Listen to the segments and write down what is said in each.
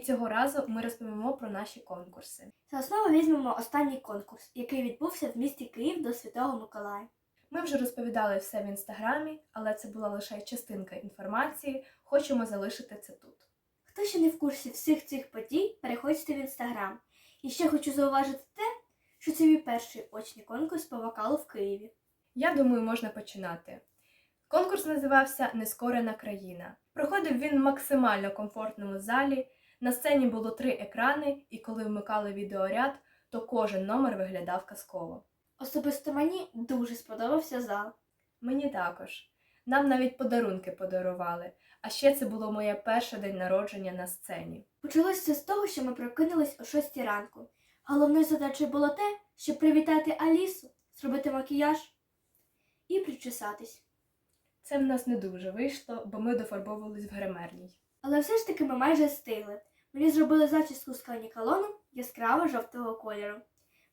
цього разу ми розповімо про наші конкурси. За основу візьмемо останній конкурс, який відбувся в місті Київ до Святого Миколая. Ми вже розповідали все в інстаграмі, але це була лише частинка інформації. Хочемо залишити це тут. Хто ще не в курсі всіх цих подій, переходьте в інстаграм. І ще хочу зауважити те, що це мій перший очний конкурс по вокалу в Києві. Я думаю, можна починати. Конкурс називався Нескорена країна. Проходив він в максимально комфортному залі. На сцені було три екрани, і коли вмикали відеоряд, то кожен номер виглядав казково. Особисто мені дуже сподобався зал. Мені також. Нам навіть подарунки подарували. А ще це було моє перше день народження на сцені. Почалося з того, що ми прокинулись о 6 ранку. Головною задачею було те, щоб привітати Алісу, зробити макіяж і причесатись. Це в нас не дуже вийшло, бо ми дофарбовувались в гримерній. Але все ж таки ми майже встигли. Мені зробили зачіску з канікалоном яскраво жовтого кольору.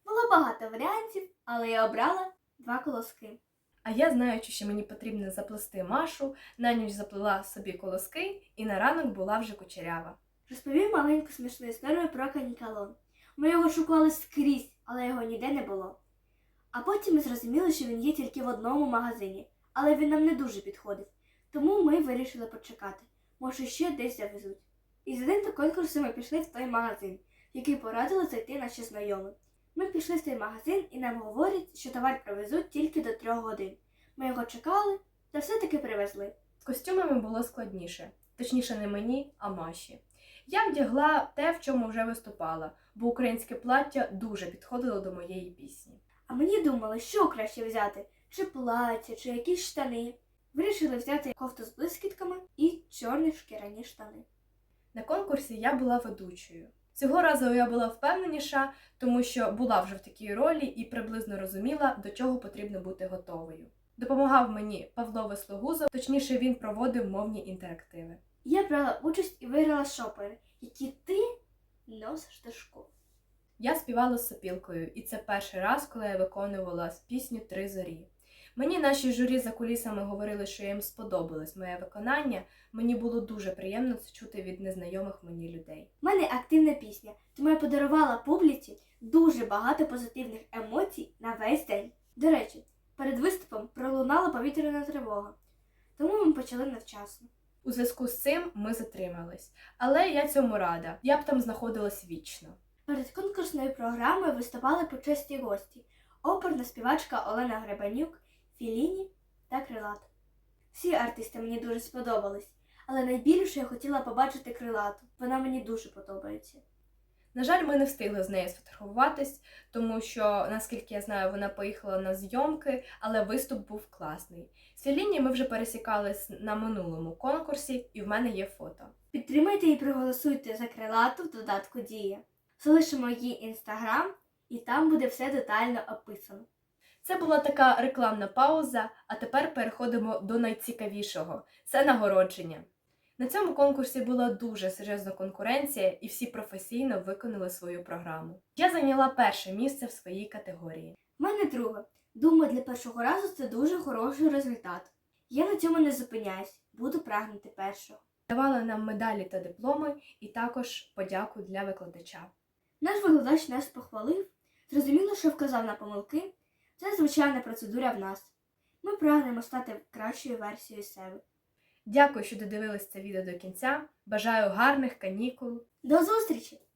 Було багато варіантів, але я обрала два колоски. А я, знаючи, що мені потрібно заплести Машу, на ніч заплела собі колоски і на ранок була вже кучерява. Розповів маленьку смішну історію про канікалон. Ми його шукали скрізь, але його ніде не було. А потім ми зрозуміли, що він є тільки в одному магазині, але він нам не дуже підходив. Тому ми вирішили почекати. Може, ще десь завезуть. І за день до конкурсу ми пішли в той магазин, який порадили зайти наші знайомі. Ми пішли в той магазин і нам говорять, що товар привезуть тільки до трьох годин. Ми його чекали та все-таки привезли. З костюмами було складніше, точніше, не мені, а Маші. Я вдягла те, в чому вже виступала, бо українське плаття дуже підходило до моєї пісні. А мені думали, що краще взяти: чи плаття, чи якісь штани. Вирішили взяти кофту з блискітками і чорні шкіряні штани. На конкурсі я була ведучою. Цього разу я була впевненіша, тому що була вже в такій ролі і приблизно розуміла, до чого потрібно бути готовою. Допомагав мені Павло Веслогузов, точніше, він проводив мовні інтерактиви. Я брала участь і виграла шопери, які ти носиш до школи. Я співала з сопілкою, і це перший раз, коли я виконувала пісню Три зорі. Мені наші журі за кулісами говорили, що їм сподобалось моє виконання. Мені було дуже приємно це чути від незнайомих мені людей. У мене активна пісня, тому я подарувала публіці дуже багато позитивних емоцій на весь день. До речі, перед виступом пролунала повітряна тривога, тому ми почали невчасно. У зв'язку з цим ми затримались, але я цьому рада. Я б там знаходилась вічно. Перед конкурсною програмою виступали почесні гості оперна співачка Олена Гребенюк, Філіні та Крилат. Всі артисти мені дуже сподобались, але найбільше я хотіла побачити крилату. Вона мені дуже подобається. На жаль, ми не встигли з нею сфотографуватись, тому що, наскільки я знаю, вона поїхала на зйомки, але виступ був класний. З Філіні ми вже пересікались на минулому конкурсі, і в мене є фото. Підтримайте і проголосуйте за крилату в додатку Дія. Залишимо її інстаграм, і там буде все детально описано. Це була така рекламна пауза, а тепер переходимо до найцікавішого це нагородження. На цьому конкурсі була дуже серйозна конкуренція, і всі професійно виконали свою програму. Я зайняла перше місце в своїй категорії. В мене друге. Думаю, для першого разу це дуже хороший результат. Я на цьому не зупиняюсь, буду прагнути першого. Давали нам медалі та дипломи, і також подяку для викладача. Наш викладач нас похвалив, зрозуміло, що вказав на помилки. Це звичайна процедура в нас. Ми прагнемо стати кращою версією себе. Дякую, що додивились це відео до кінця. Бажаю гарних канікул. До зустрічі!